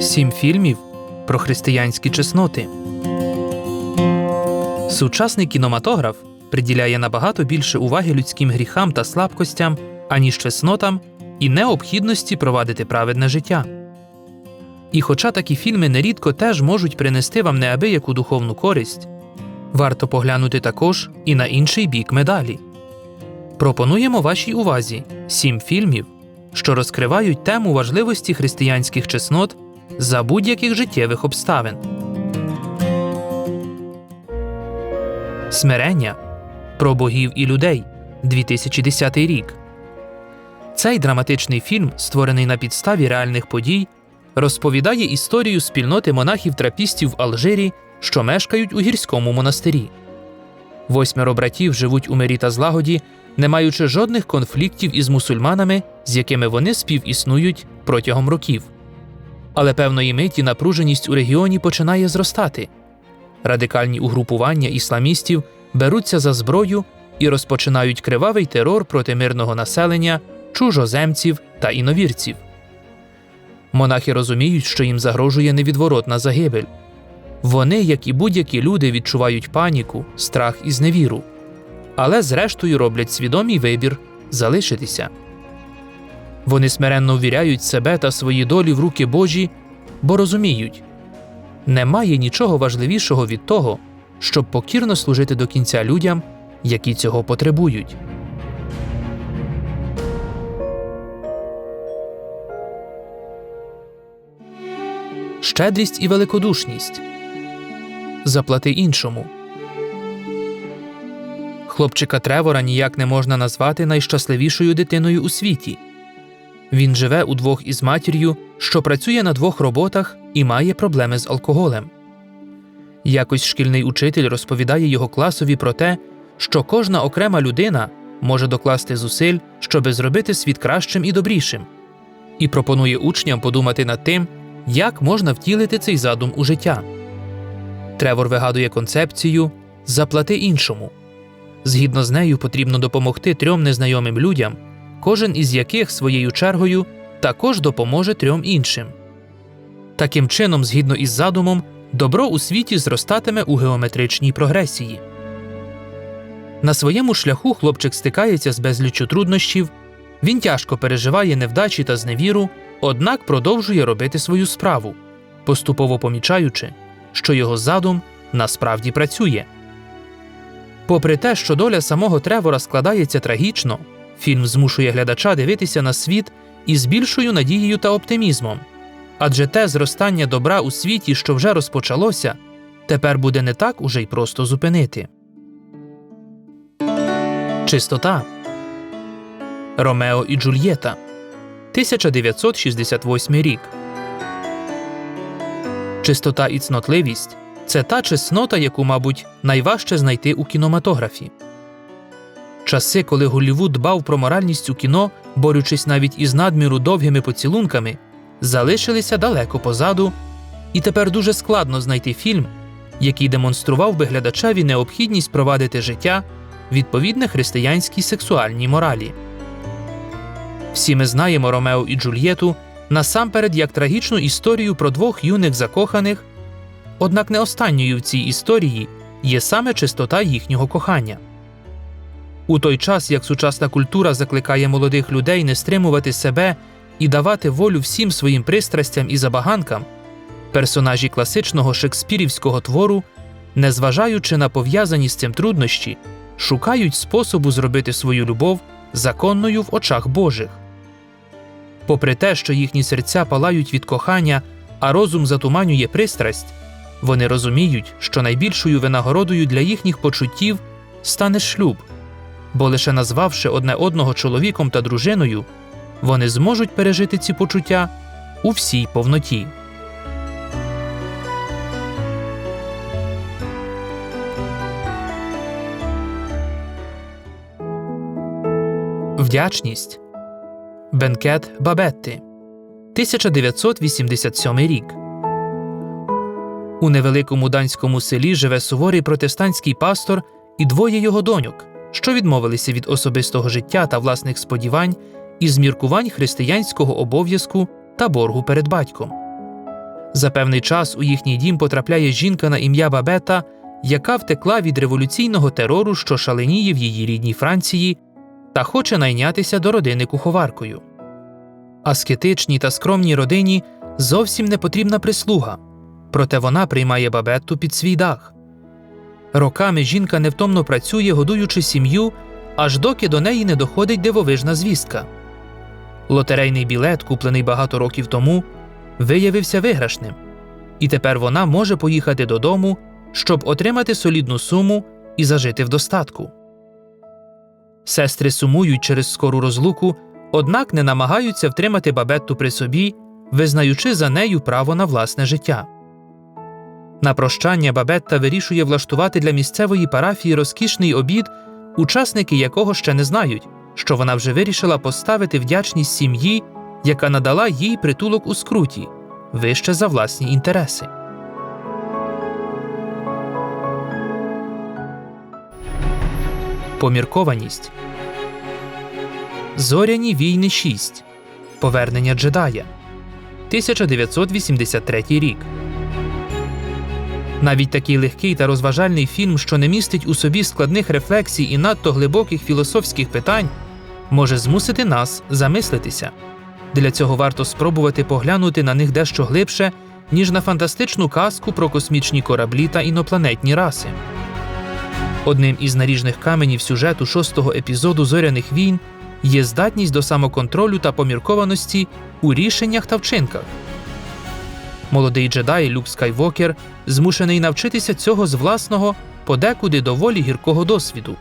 Сім фільмів про християнські чесноти. Сучасний кінематограф приділяє набагато більше уваги людським гріхам та слабкостям, аніж чеснотам і необхідності провадити праведне життя. І хоча такі фільми нерідко теж можуть принести вам неабияку духовну користь, варто поглянути також і на інший бік медалі. Пропонуємо вашій увазі сім фільмів, що розкривають тему важливості християнських чеснот за будь-яких життєвих обставин. Смирення про богів і людей 2010 рік. Цей драматичний фільм, створений на підставі реальних подій, розповідає історію спільноти монахів-трапістів в Алжирі, що мешкають у гірському монастирі. Восьмеро братів живуть у мирі та злагоді, не маючи жодних конфліктів із мусульманами, з якими вони співіснують протягом років. Але певної миті напруженість у регіоні починає зростати. Радикальні угрупування ісламістів беруться за зброю і розпочинають кривавий терор проти мирного населення, чужоземців та іновірців. Монахи розуміють, що їм загрожує невідворотна загибель. Вони, як і будь-які люди, відчувають паніку, страх і зневіру, але зрештою роблять свідомий вибір залишитися. Вони смиренно ввіряють себе та свої долі в руки Божі, бо розуміють немає нічого важливішого від того, щоб покірно служити до кінця людям, які цього потребують. Щедрість і великодушність заплати іншому. Хлопчика Тревора ніяк не можна назвати найщасливішою дитиною у світі. Він живе удвох із матір'ю, що працює на двох роботах і має проблеми з алкоголем. Якось шкільний учитель розповідає його класові про те, що кожна окрема людина може докласти зусиль, щоби зробити світ кращим і добрішим, і пропонує учням подумати над тим, як можна втілити цей задум у життя. Тревор вигадує концепцію заплати іншому. Згідно з нею, потрібно допомогти трьом незнайомим людям, кожен із яких своєю чергою також допоможе трьом іншим. Таким чином, згідно із задумом, добро у світі зростатиме у геометричній прогресії. На своєму шляху хлопчик стикається з безліччю труднощів, він тяжко переживає невдачі та зневіру, однак продовжує робити свою справу, поступово помічаючи, що його задум насправді працює. Попри те, що доля самого Тревора складається трагічно, фільм змушує глядача дивитися на світ із більшою надією та оптимізмом. Адже те зростання добра у світі, що вже розпочалося, тепер буде не так уже й просто зупинити. Чистота Ромео і Джульєта 1968 рік. Чистота і цнотливість це та чеснота, яку, мабуть, найважче знайти у кінематографі. Часи, коли Голлівуд дбав про моральність у кіно, борючись навіть із надміру довгими поцілунками, залишилися далеко позаду, і тепер дуже складно знайти фільм, який демонстрував би глядачеві необхідність провадити життя відповідне християнській сексуальній моралі. Всі ми знаємо Ромео і Джульєту насамперед як трагічну історію про двох юних закоханих, однак не останньою в цій історії є саме чистота їхнього кохання. У той час, як сучасна культура закликає молодих людей не стримувати себе і давати волю всім своїм пристрастям і забаганкам, персонажі класичного шекспірівського твору, незважаючи на пов'язані з цим труднощі, шукають способу зробити свою любов законною в очах Божих. Попри те, що їхні серця палають від кохання, а розум затуманює пристрасть, вони розуміють, що найбільшою винагородою для їхніх почуттів стане шлюб, бо лише назвавши одне одного чоловіком та дружиною, вони зможуть пережити ці почуття у всій повноті. Вдячність Бенкет Бабетти 1987 рік. У невеликому данському селі живе суворий протестантський пастор і двоє його доньок, що відмовилися від особистого життя та власних сподівань із міркувань християнського обов'язку та боргу перед батьком. За певний час у їхній дім потрапляє жінка на ім'я Бабета, яка втекла від революційного терору, що шаленіє в її рідній Франції, та хоче найнятися до родини куховаркою. Аскетичній та скромній родині зовсім не потрібна прислуга, проте вона приймає бабетту під свій дах. Роками жінка невтомно працює, годуючи сім'ю, аж доки до неї не доходить дивовижна звістка. Лотерейний білет, куплений багато років тому, виявився виграшним, і тепер вона може поїхати додому, щоб отримати солідну суму і зажити в достатку. Сестри сумують через скору розлуку, однак не намагаються втримати бабетту при собі, визнаючи за нею право на власне життя. На прощання Бабетта вирішує влаштувати для місцевої парафії розкішний обід, учасники якого ще не знають, що вона вже вирішила поставити вдячність сім'ї, яка надала їй притулок у скруті, вище за власні інтереси. Поміркованість Зоряні війни 6. Повернення джедая 1983 рік. Навіть такий легкий та розважальний фільм, що не містить у собі складних рефлексій і надто глибоких філософських питань, може змусити нас замислитися. Для цього варто спробувати поглянути на них дещо глибше, ніж на фантастичну казку про космічні кораблі та інопланетні раси. Одним із наріжних каменів сюжету шостого епізоду зоряних війн є здатність до самоконтролю та поміркованості у рішеннях та вчинках. Молодий джедай Люк Скайвокер змушений навчитися цього з власного, подекуди доволі гіркого досвіду.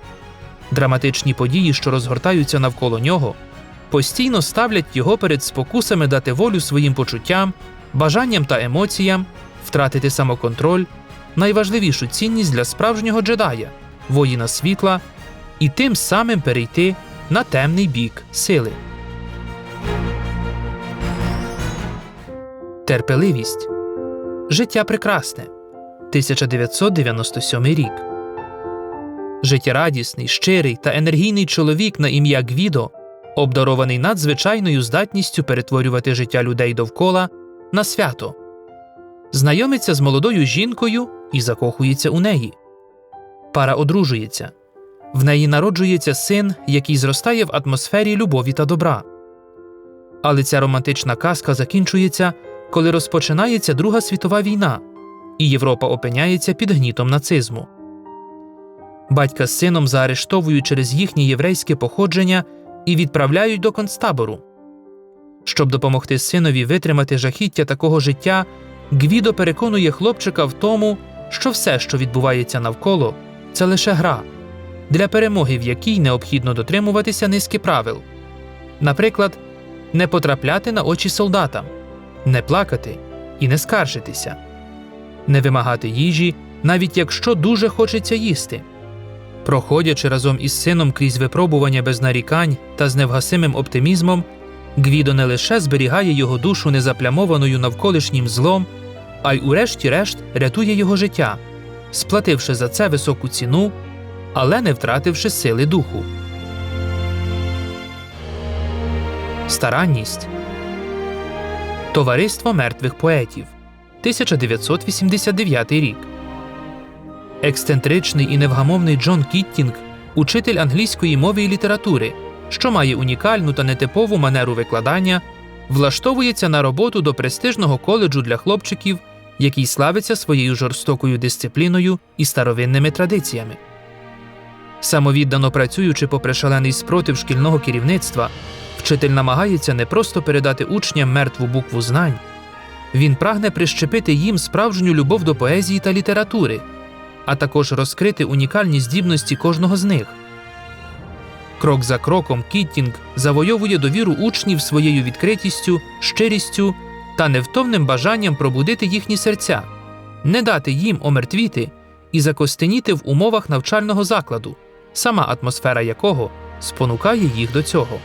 Драматичні події, що розгортаються навколо нього, постійно ставлять його перед спокусами дати волю своїм почуттям, бажанням та емоціям, втратити самоконтроль, найважливішу цінність для справжнього джедая, воїна світла, і тим самим перейти на темний бік сили. Терпеливість. Життя прекрасне. 1997 рік. Життєрадісний, щирий та енергійний чоловік на ім'я Гвідо, обдарований надзвичайною здатністю перетворювати життя людей довкола на свято. Знайомиться з молодою жінкою і закохується у неї. Пара одружується. В неї народжується син, який зростає в атмосфері любові та добра. Але ця романтична казка закінчується коли розпочинається Друга світова війна, і Європа опиняється під гнітом нацизму. Батька з сином заарештовують через їхнє єврейське походження і відправляють до концтабору. Щоб допомогти синові витримати жахіття такого життя, Гвідо переконує хлопчика в тому, що все, що відбувається навколо, це лише гра, для перемоги в якій необхідно дотримуватися низки правил. Наприклад, не потрапляти на очі солдатам, не плакати і не скаржитися, не вимагати їжі, навіть якщо дуже хочеться їсти. Проходячи разом із сином крізь випробування без нарікань та з невгасимим оптимізмом, Гвідо не лише зберігає його душу незаплямованою навколишнім злом, а й, урешті-решт, рятує його життя, сплативши за це високу ціну, але не втративши сили духу. Старанність Товариство мертвих поетів 1989 рік. Ексцентричний і невгамовний Джон Кіттінг, учитель англійської мови і літератури, що має унікальну та нетипову манеру викладання, влаштовується на роботу до престижного коледжу для хлопчиків, який славиться своєю жорстокою дисципліною і старовинними традиціями. Самовіддано працюючи попри шалений спротив шкільного керівництва, Вчитель намагається не просто передати учням мертву букву знань, він прагне прищепити їм справжню любов до поезії та літератури, а також розкрити унікальні здібності кожного з них. Крок за кроком Кіттінг завойовує довіру учнів своєю відкритістю, щирістю та невтомним бажанням пробудити їхні серця, не дати їм омертвіти і закостеніти в умовах навчального закладу, сама атмосфера якого спонукає їх до цього.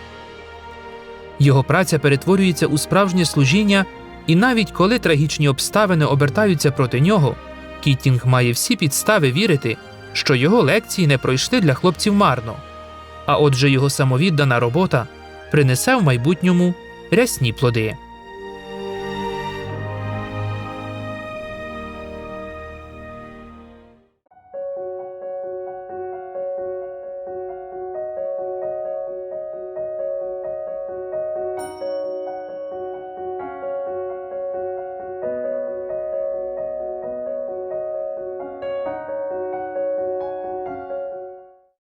Його праця перетворюється у справжнє служіння, і навіть коли трагічні обставини обертаються проти нього, Кіттінг має всі підстави вірити, що його лекції не пройшли для хлопців марно. А отже, його самовіддана робота принесе в майбутньому рясні плоди.